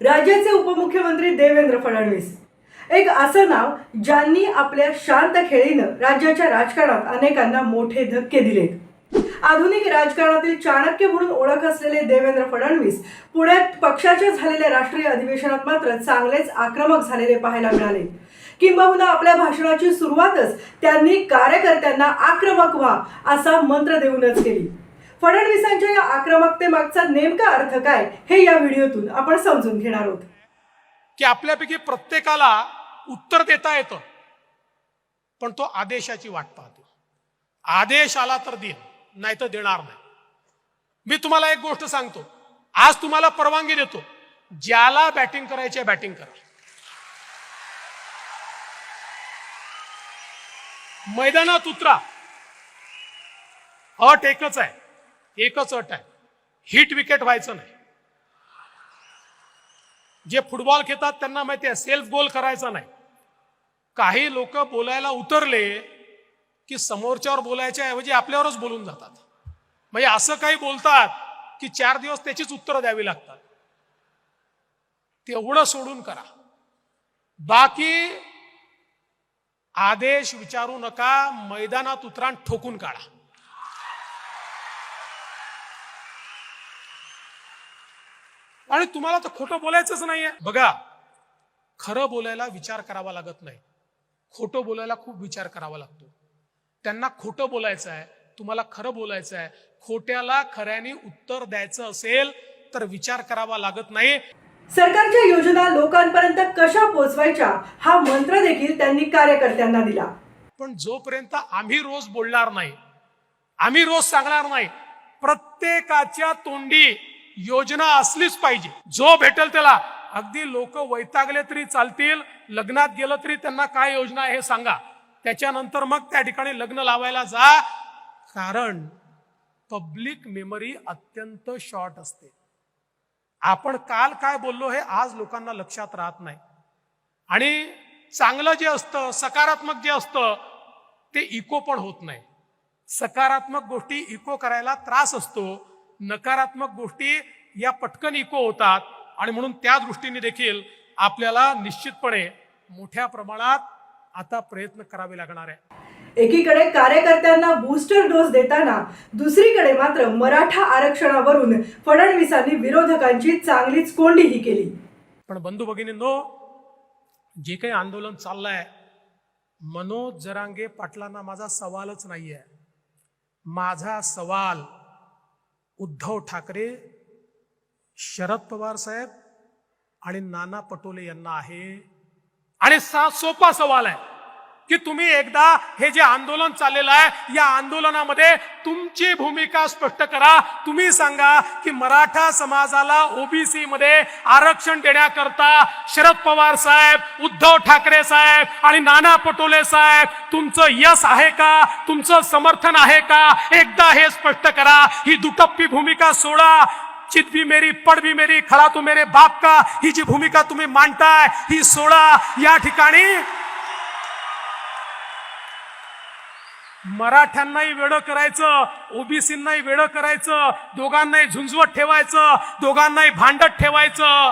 राज्याचे उपमुख्यमंत्री देवेंद्र फडणवीस. एक असं नाव ज्यांनी आपल्या शांत खेळीनं राज्याच्या राजकारणात अनेकांना मोठे धक्के दिलेत. आधुनिक राजकारणातील चाणक्य म्हणून ओळख असलेले देवेंद्र फडणवीस पुण्यात पक्षाच्या झालेल्या राष्ट्रीय अधिवेशनात मात्र चांगलेच आक्रमक झालेले पाहायला मिळाले. किंबहुना आपल्या भाषणाची सुरुवातच त्यांनी कार्यकर्त्यांना आक्रमक व्हा असा मंत्र देऊनच केली. फडणवीसांच्या या आक्रमकतेमागचा नेमका अर्थ काय हे या व्हिडिओतून आपण समजून घेणार आहोत. की आपल्यापैकी प्रत्येकाला उत्तर देता येतं पण तो आदेशाची वाट पाहतो. आदेश आला तर देईन नाही तर देणार नाही. मी तुम्हाला एक गोष्ट सांगतो. आज तुम्हाला परवानगी देतो. ज्याला बॅटिंग करायची आहे बॅटिंग करा. मैदानात उतरा. अट एकच आहे. एकच अट आहे. हिट विकेट व्हायचं नाही. जे फुटबॉल खेळतात त्यांना माहिती आहे सेल्फ गोल करायचा नाही. काही लोक बोलायला उतरले की समोरच्यावर बोलायच्या ऐवजी आपल्यावरच बोलून जातात. म्हणजे असं काही बोलतात की चार दिवस त्याचीच उत्तरं द्यावी लागतात. तेवढं सोडून करा. बाकी आदेश विचारू नका मैदानात उतराण ठोकून काढा. आणि तुम्हाला तर खोटं बोलायचंच नाहीये. बघा खरं बोलायला विचार करावा लागत नाही. खोटं बोलायला खूप विचार करावा लागतो. त्यांना खोटं बोलायचं आहे तुम्हाला खरं बोलायचं आहे खोट्याला खऱ्याने उत्तर द्यायचं असेल तर विचार करावा लागत नाही. सरकारच्या योजना लोकांपर्यंत कशा पोहोचवायच्या हा मंत्र देखील त्यांनी कार्यकर्त्यांना दिला. पण जोपर्यंत आम्ही रोज बोलणार नाही आम्ही रोज सांगणार नाही प्रत्येकाच्या तोंडी योजना असलीच पाहिजे. जो भेटेल त्याला. अगदी लोक वैतागले तरी चालतील लग्नात गेलं तरी त्यांना काय योजना आहे हे सांगा. त्याच्यानंतर मग त्या ठिकाणी लग्न लावायला जा. कारण पब्लिक मेमरी अत्यंत शॉर्ट असते. आपण काल काय बोललो हे आज लोकांना लक्षात राहत नाही. आणि चांगलं जे असतं सकारात्मक जे असतं ते इको पण होत नाही. सकारात्मक गोष्टी इको करायला त्रास असतो. नकारात्मक गोष्टी या पटकन इको होतात आणि म्हणून त्या दृष्टीने देखील आपल्याला निश्चितपणे मोठ्या प्रमाणात आता प्रयत्न करावे लागणार आहे. एकीकडे कार्यकर्त्यांना बूस्टर डोस देताना दुसरीकडे मात्र मराठा आरक्षणावरून फडणवीसांनी विरोधकांची चांगलीच कोंडीही केली. पण बंधू भगिनींनो जे काही आंदोलन चाललंय मनोज जरांगे पाटलांना माझा सवालच नाहीये. माझा सवाल उद्धव ठाकरे शरद पवार साहेब आणि नाना पटोले यांना आहे. आणि सा सोपा सवाल आहे. की तुम्ही एकदा हे जे आंदोलन चाललेलं आहे या आंदोलनामध्ये तुमची भूमिका स्पष्ट करा. तुम्ही सांगा की मराठा समाजाला ओबीसी मध्ये आरक्षण देण्याकरता शरद पवार साहेब उद्धव ठाकरे साहेब आणि नाना पटोले साहेब तुमचं यश आहे का? तुमचं समर्थन आहे का? एकदा हे स्पष्ट करा. ही दुटप्पी भूमिका सोडा. चित भी मेरी पड भी मेरी खडा तू मेरे बाप का? ही जी भूमिका तुम्ही मांडताय ही सोडा. या ठिकाणी मराठ्यांनाही वेळं करायचं ओबीसींनाही वेळं करायचं दोघांनाही झुंजवत ठेवायचं दोघांनाही भांडत ठेवायचं.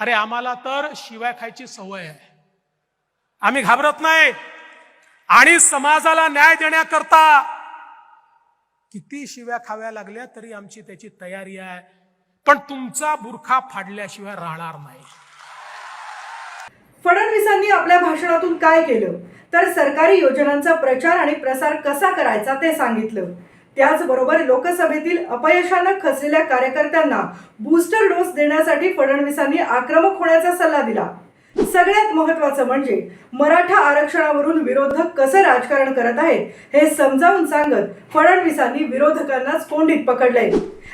अरे आम्हाला तर शिवाय खायची सवय आहे. आम्ही घाबरत नाही. आणि समाजाला न्याय देण्याकरता किती शिव्या खाव्या लागल्या तरी आमची त्याची तयारी आहे. पण तुमचा बुरखा फाडल्याशिवाय राहणार नाही. फडणवीसांनी आपल्या भाषणातून काय केलं? तर सरकारी योजनांचा प्रचार आणि प्रसार कसा करायचा ते सांगितलं. त्याचबरोबर लोकसभेतील अपयशानं खचलेल्या कार्यकर्त्यांना बूस्टर डोस देण्यासाठी फडणवीसांनी आक्रमक होण्याचा सल्ला दिला. सगळ्यात महत्वाचं म्हणजे मराठा आरक्षणावरून विरोधक कसं राजकारण करत आहेत हे समजावून सांगत फडणवीसांनी विरोधकांनाच कोंडीत पकडले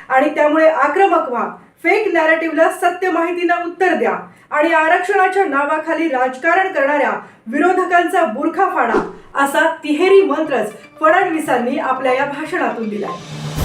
आणि त्यामुळे आक्रमक व्हा फेक नॅरेटिव्हला सत्य माहितीनं उत्तर द्या आणि आरक्षणाच्या नावाखाली राजकारण करणाऱ्या विरोधकांचा बुरखा फाडा असा तिहेरी मंत्रच फडणवीसांनी आपल्या या भाषणातून दिलाय.